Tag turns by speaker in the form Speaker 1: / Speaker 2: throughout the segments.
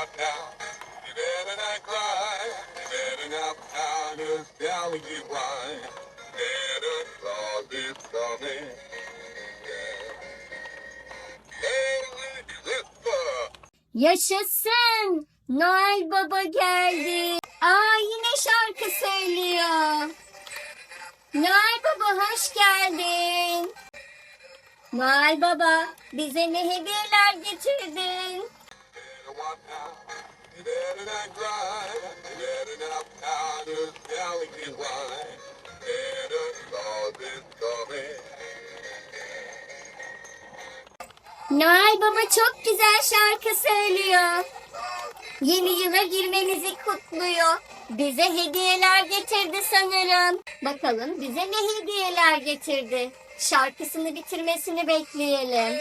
Speaker 1: walk now. You better not cry. You better not us down with you why. Santa Claus is coming.
Speaker 2: Yaşasın! Noel Baba geldi. Aa yine şarkı söylüyor. Noel Baba hoş geldin. Noel Baba bize ne hediyeler getirdin? Noel Baba çok güzel şarkı söylüyor. Yeni yıla girmemizi kutluyor. Bize hediyeler getirdi sanırım. Bakalım bize ne hediyeler getirdi? Şarkısını bitirmesini bekleyelim.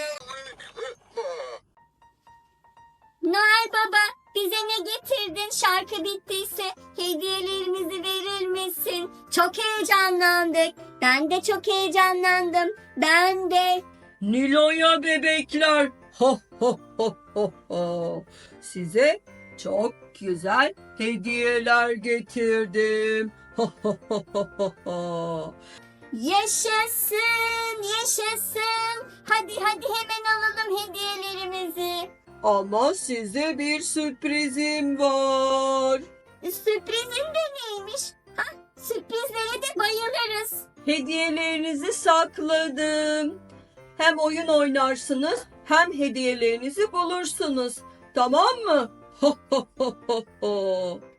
Speaker 2: Noel Baba bize ne getirdin? Şarkı bittiyse hediyelerimizi verir misin? Çok heyecanlandık. Ben de çok heyecanlandım. Ben de.
Speaker 3: Nilo'ya bebekler. Ho ho ho ho ho. Size çok güzel hediyeler getirdim. Ho ho ho ho ho.
Speaker 2: Yaşasın, yaşasın. Hadi hadi hemen alalım hediyelerimizi.
Speaker 3: Ama size bir sürprizim var.
Speaker 2: Sürprizin de neymiş? Ha, sürprizlere de bayılırız.
Speaker 3: Hediyelerinizi sakladım. Hem oyun oynarsınız hem hediyelerinizi bulursunuz. Tamam mı?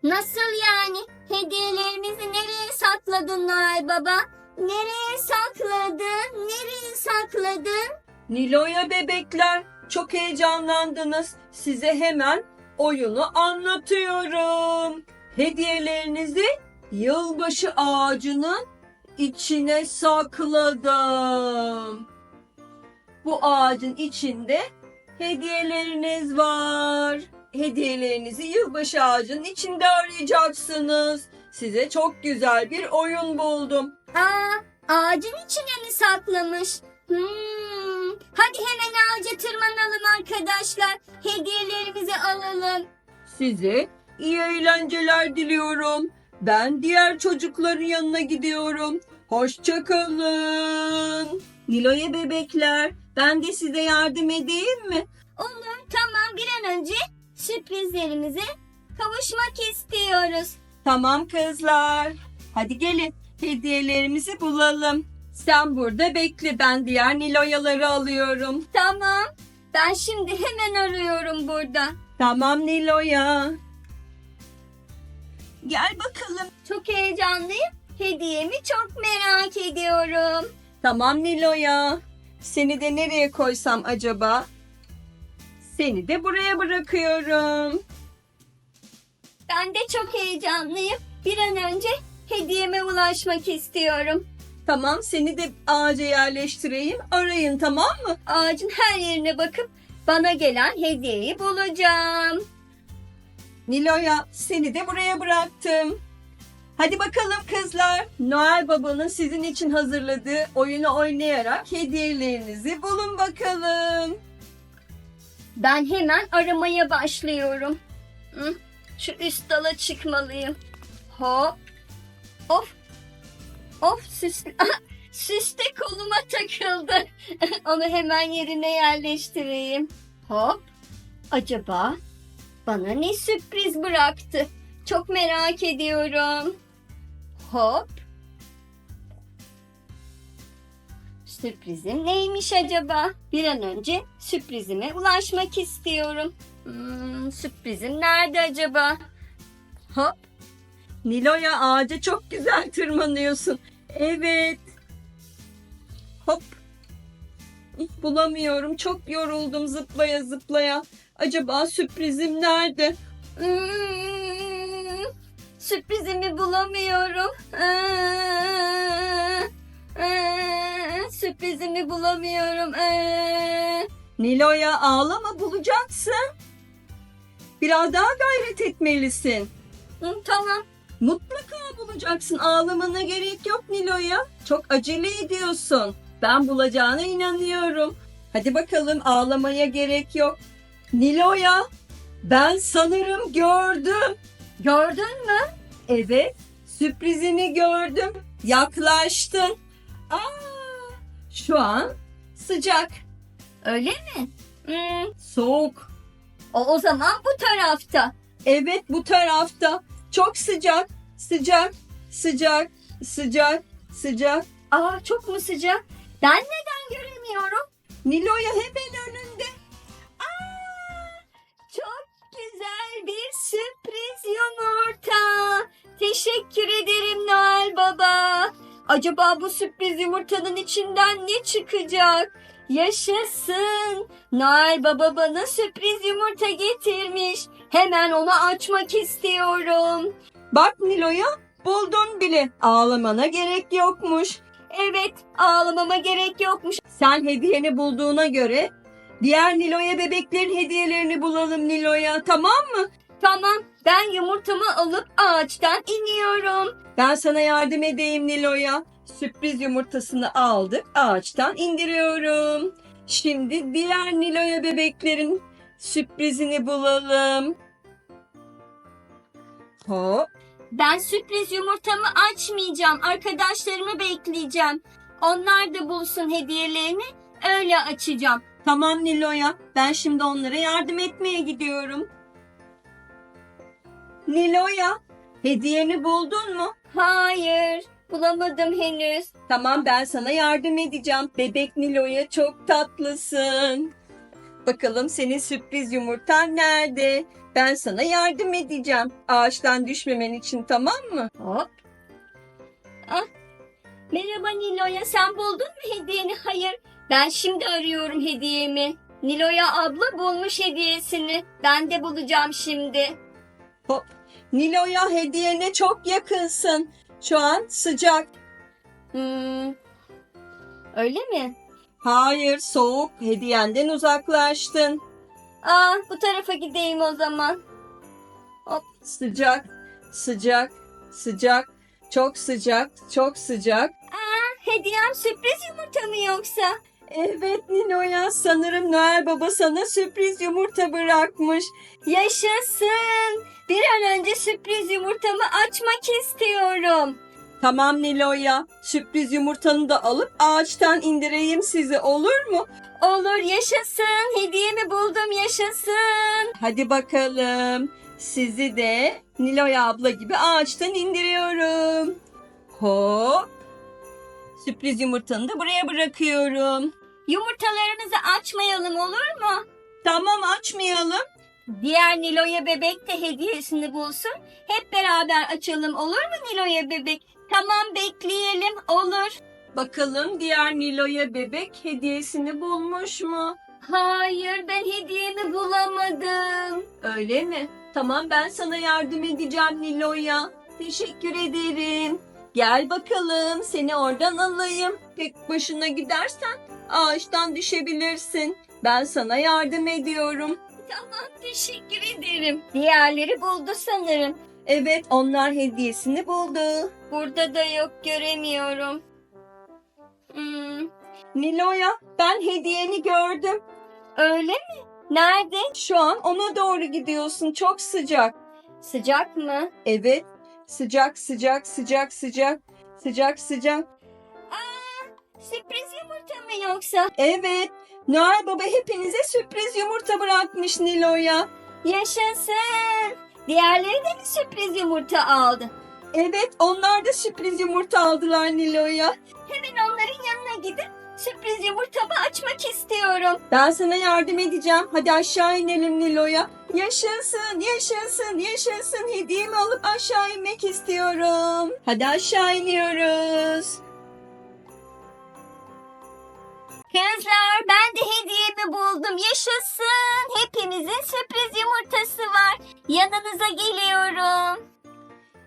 Speaker 2: Nasıl yani? Hediyelerimizi nereye sakladın Noel Baba? Nereye sakladın? Nereye sakladın?
Speaker 3: Nilo'ya bebekler çok heyecanlandınız. Size hemen oyunu anlatıyorum. Hediyelerinizi yılbaşı ağacının içine sakladım. Bu ağacın içinde hediyeleriniz var. Hediyelerinizi yılbaşı ağacının içinde arayacaksınız. Size çok güzel bir oyun buldum.
Speaker 2: Aa, ağacın içine mi saklamış? Hmm, hadi hemen ağaca tırmanalım arkadaşlar. Hediyelerimizi alalım.
Speaker 3: Size iyi eğlenceler diliyorum. Ben diğer çocukların yanına gidiyorum. Hoşçakalın. Nilo'ya bebekler, ben de size yardım edeyim mi?
Speaker 2: Olur tamam bir an önce sürprizlerimize kavuşmak istiyoruz.
Speaker 3: Tamam kızlar. Hadi gelin hediyelerimizi bulalım. Sen burada bekle ben diğer Nilo'yaları alıyorum.
Speaker 2: Tamam ben şimdi hemen arıyorum burada.
Speaker 3: Tamam Nilo'ya. Gel bakalım.
Speaker 2: Çok heyecanlıyım. Hediyemi çok merak ediyorum.
Speaker 3: Tamam Nilo'ya. Seni de nereye koysam acaba? Seni de buraya bırakıyorum.
Speaker 2: Ben de çok heyecanlıyım. Bir an önce hediyeme ulaşmak istiyorum.
Speaker 3: Tamam seni de ağaca yerleştireyim. Arayın tamam mı?
Speaker 2: Ağacın her yerine bakıp bana gelen hediyeyi bulacağım.
Speaker 3: Nilo'ya seni de buraya bıraktım. Hadi bakalım kızlar. Noel Baba'nın sizin için hazırladığı oyunu oynayarak hediyelerinizi bulun bakalım.
Speaker 2: Ben hemen aramaya başlıyorum. Şu üst dala çıkmalıyım. Hop. Of. Of süs, süs de koluma takıldı. Onu hemen yerine yerleştireyim. Hop. Acaba bana ne sürpriz bıraktı? Çok merak ediyorum. Hop. Sürprizim neymiş acaba? Bir an önce sürprizime ulaşmak istiyorum. Hmm, sürprizim nerede acaba? Hop.
Speaker 3: Nilo'ya ağaca çok güzel tırmanıyorsun. Evet. Hop. Bulamıyorum. Çok yoruldum zıplaya zıplaya. Acaba sürprizim nerede?
Speaker 2: Hmm, sürprizimi bulamıyorum. Aa, aa, sürprizimi bulamıyorum. Aa.
Speaker 3: Nilo'ya ağlama bulacaksın. Biraz daha gayret etmelisin.
Speaker 2: Hı, tamam.
Speaker 3: Mutlaka bulacaksın. Ağlamana gerek yok Nilo'ya. Çok acele ediyorsun. Ben bulacağına inanıyorum. Hadi bakalım ağlamaya gerek yok. Nilo'ya Ben sanırım gördüm.
Speaker 2: Gördün mü?
Speaker 3: Evet, sürprizini gördüm. Yaklaştın. Aa, şu an sıcak,
Speaker 2: Öyle mi? Hmm,
Speaker 3: soğuk.
Speaker 2: o, o zaman bu tarafta.
Speaker 3: Evet, bu tarafta. Çok sıcak, sıcak, sıcak, sıcak, sıcak.
Speaker 2: Aa çok mu sıcak? Ben neden göremiyorum?
Speaker 3: Nilo'ya hemen önünde.
Speaker 2: Çok güzel bir sürpriz yumurta. Teşekkür ederim Noel Baba. Acaba bu sürpriz yumurtanın içinden ne çıkacak? Yaşasın. Noel Baba bana sürpriz yumurta getirmiş. Hemen onu açmak istiyorum.
Speaker 3: Bak Nilo'ya, buldun bile. Ağlamana gerek yokmuş.
Speaker 2: Evet, ağlamama gerek yokmuş.
Speaker 3: Sen hediyeni bulduğuna göre diğer Nilo'ya bebeklerin hediyelerini bulalım Nilo'ya tamam mı?
Speaker 2: Tamam, ben yumurtamı alıp ağaçtan iniyorum.
Speaker 3: Ben sana yardım edeyim Nilo'ya. Sürpriz yumurtasını aldık ağaçtan indiriyorum. Şimdi diğer Nilo'ya bebeklerin sürprizini bulalım. Hop.
Speaker 2: Ben sürpriz yumurtamı açmayacağım. Arkadaşlarımı bekleyeceğim. Onlar da bulsun hediyelerini. Öyle açacağım.
Speaker 3: Tamam Nilo'ya. Ben şimdi onlara yardım etmeye gidiyorum. Nilo'ya, hediyeni buldun mu?
Speaker 2: Hayır, bulamadım henüz.
Speaker 3: Tamam ben sana yardım edeceğim. Bebek Nilo'ya çok tatlısın. Bakalım senin sürpriz yumurtan nerede? Ben sana yardım edeceğim. Ağaçtan düşmemen için tamam mı?
Speaker 2: Hop. Ah. Merhaba Nilo'ya sen buldun mu hediyeni? Hayır. Ben şimdi arıyorum hediyemi. Nilo'ya abla bulmuş hediyesini. Ben de bulacağım şimdi.
Speaker 3: Hop. Nilo'ya hediyene çok yakınsın. Şu an sıcak.
Speaker 2: Hmm. Öyle mi?
Speaker 3: Hayır soğuk. Hediyenden uzaklaştın.
Speaker 2: Aa, bu tarafa gideyim o zaman.
Speaker 3: Sıcak, sıcak, sıcak. Çok sıcak, çok sıcak.
Speaker 2: Hediyem sürpriz yumurta mı yoksa?
Speaker 3: Evet Nilo'ya sanırım Noel Baba sana sürpriz yumurta bırakmış.
Speaker 2: Yaşasın. Bir an önce sürpriz yumurtamı açmak istiyorum.
Speaker 3: Tamam Nilo'ya sürpriz yumurtanı da alıp ağaçtan indireyim sizi olur mu?
Speaker 2: Olur yaşasın. Hediyemi buldum yaşasın.
Speaker 3: Hadi bakalım. Sizi de Nilo'ya abla gibi ağaçtan indiriyorum. Hop. Sürpriz yumurtanı da buraya bırakıyorum.
Speaker 2: Yumurtalarınızı açmayalım olur mu?
Speaker 3: Tamam açmayalım.
Speaker 2: Diğer Nilo'ya bebek de hediyesini bulsun. Hep beraber açalım olur mu Nilo'ya bebek? Tamam bekleyelim olur.
Speaker 3: Bakalım diğer Nilo'ya bebek hediyesini bulmuş mu?
Speaker 2: Hayır ben hediyemi bulamadım.
Speaker 3: Öyle mi? Tamam ben sana yardım edeceğim Nilo'ya. Teşekkür ederim. Gel bakalım seni oradan alayım. Tek başına gidersen ağaçtan düşebilirsin. Ben sana yardım ediyorum.
Speaker 2: Tamam teşekkür ederim. Diğerleri buldu sanırım.
Speaker 3: Evet onlar hediyesini buldu.
Speaker 2: Burada da yok göremiyorum. Hmm,
Speaker 3: Nilo'ya ben hediyeni gördüm.
Speaker 2: öyle mi? Nerede?
Speaker 3: Şu an ona doğru gidiyorsun. Çok sıcak.
Speaker 2: Sıcak mı?
Speaker 3: Evet. Sıcak sıcak sıcak sıcak. Sıcak sıcak.
Speaker 2: Sürpriz yumurta mı yoksa?
Speaker 3: Evet. Noel Baba hepinize sürpriz yumurta bırakmış Nilo'ya.
Speaker 2: Yaşasın. Diğerleri de mi sürpriz yumurta aldı?
Speaker 3: Evet onlar da sürpriz yumurta aldılar Nilo'ya.
Speaker 2: Hemen onların yanına gidip sürpriz yumurtamı açmak istiyorum.
Speaker 3: Ben sana yardım edeceğim. Hadi aşağı inelim Nilo'ya. Yaşasın, yaşasın, yaşasın. Hediyemi alıp aşağı inmek istiyorum. Hadi aşağı iniyoruz.
Speaker 2: Kızlar ben de hediyemi buldum. Yaşasın. Hepimizin sürpriz yumurtası var. Yanınıza geliyorum.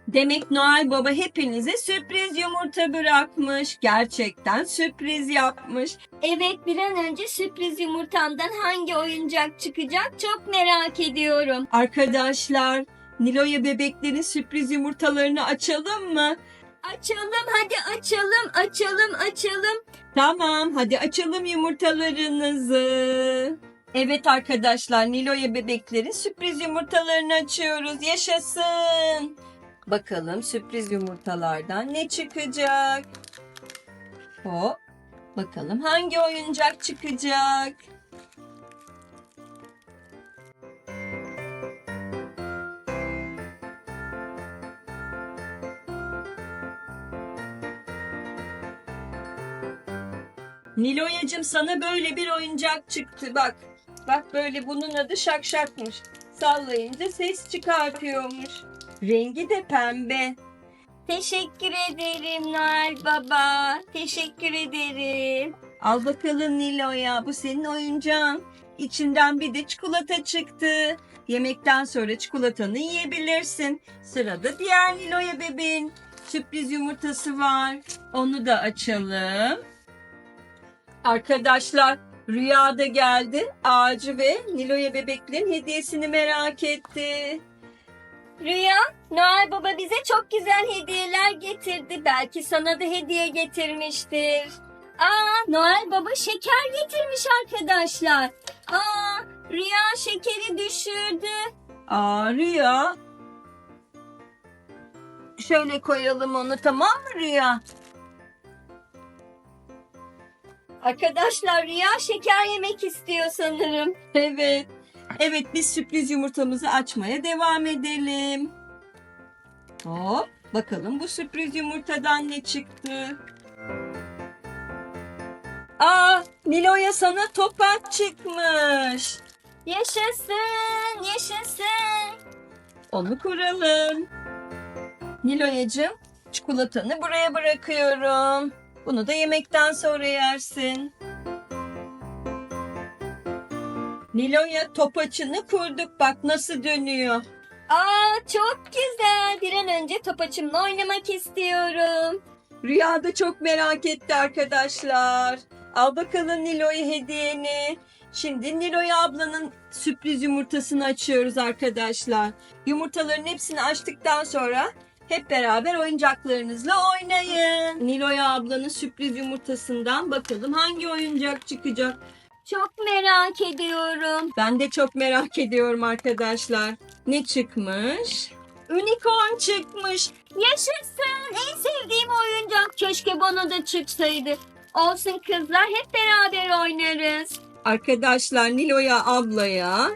Speaker 3: Demek Noel Baba hepinize sürpriz yumurta bırakmış. Gerçekten sürpriz yapmış.
Speaker 2: Evet bir an önce sürpriz yumurtamdan hangi oyuncak çıkacak çok merak ediyorum.
Speaker 3: Arkadaşlar, Nilo'ya bebeklerin sürpriz yumurtalarını açalım mı?
Speaker 2: Açalım hadi açalım açalım açalım.
Speaker 3: Tamam, hadi açalım yumurtalarınızı. Evet arkadaşlar Nilo'ya bebeklerin sürpriz yumurtalarını açıyoruz. Yaşasın. Bakalım sürpriz yumurtalardan ne çıkacak? Hop. Bakalım hangi oyuncak çıkacak? Niloyacım sana böyle bir oyuncak çıktı bak. Bak böyle bunun adı şakşakmış. Sallayınca ses çıkartıyormuş. Rengi de pembe.
Speaker 2: Teşekkür ederim Noel Baba. Teşekkür ederim.
Speaker 3: Al bakalım Nilo'ya bu senin oyuncağın. İçinden bir de çikolata çıktı. Yemekten sonra çikolatanı yiyebilirsin. Sırada diğer Nilo'ya bebeğin sürpriz yumurtası var. Onu da açalım. Arkadaşlar Rüya da geldi. Ağacı ve Nilo'ya bebeklerin hediyesini merak etti.
Speaker 2: Rüya, Noel Baba bize çok güzel hediyeler getirdi. Belki sana da hediye getirmiştir. Aa, Noel Baba şeker getirmiş arkadaşlar. Aa, Rüya şekeri düşürdü.
Speaker 3: Aa Rüya. Şöyle koyalım onu tamam mı Rüya?
Speaker 2: Arkadaşlar Rüya şeker yemek istiyor sanırım.
Speaker 3: Evet. Evet biz sürpriz yumurtamızı açmaya devam edelim. Hop bakalım bu sürpriz yumurtadan ne çıktı? Aa Nilo'ya sana topaç çıkmış.
Speaker 2: Yaşasın, yaşasın.
Speaker 3: Onu kuralım. Nilo'yacığım çikolatanı buraya bırakıyorum. Bunu da yemekten sonra yersin. Nilo'ya topaçını kurduk bak nasıl dönüyor.
Speaker 2: Aa, çok güzel. Bir an önce topaçımla oynamak istiyorum.
Speaker 3: Rüya da çok merak etti arkadaşlar. Al bakalım Nilo'ya hediyeni. Şimdi Nilo'ya ablanın sürpriz yumurtasını açıyoruz arkadaşlar. Yumurtaların hepsini açtıktan sonra hep beraber oyuncaklarınızla oynayın. Nilo'ya ablanın sürpriz yumurtasından bakalım hangi oyuncak çıkacak.
Speaker 2: Çok merak ediyorum.
Speaker 3: Ben de çok merak ediyorum arkadaşlar. Ne çıkmış? Unicorn çıkmış.
Speaker 2: Yaşasın. En sevdiğim oyuncak. Keşke bana da çıksaydı. Olsun kızlar hep beraber oynarız.
Speaker 3: Arkadaşlar Nilo'ya ablaya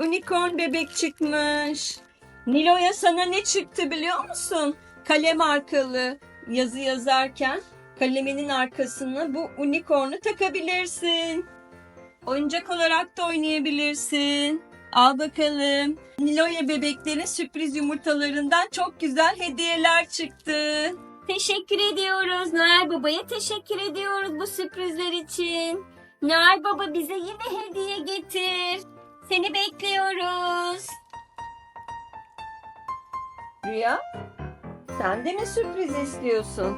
Speaker 3: unicorn bebek çıkmış. Nilo'ya sana ne çıktı biliyor musun? Kalem arkalı yazı yazarken kaleminin arkasına bu unicorn'u takabilirsin. Oyuncak olarak da oynayabilirsin. Al bakalım. Nilo'ya bebeklerin sürpriz yumurtalarından çok güzel hediyeler çıktı.
Speaker 2: Teşekkür ediyoruz. Noel Baba'ya teşekkür ediyoruz bu sürprizler için. Noel Baba bize yine hediye getir. Seni bekliyoruz.
Speaker 3: Rüya, sen de mi sürpriz istiyorsun?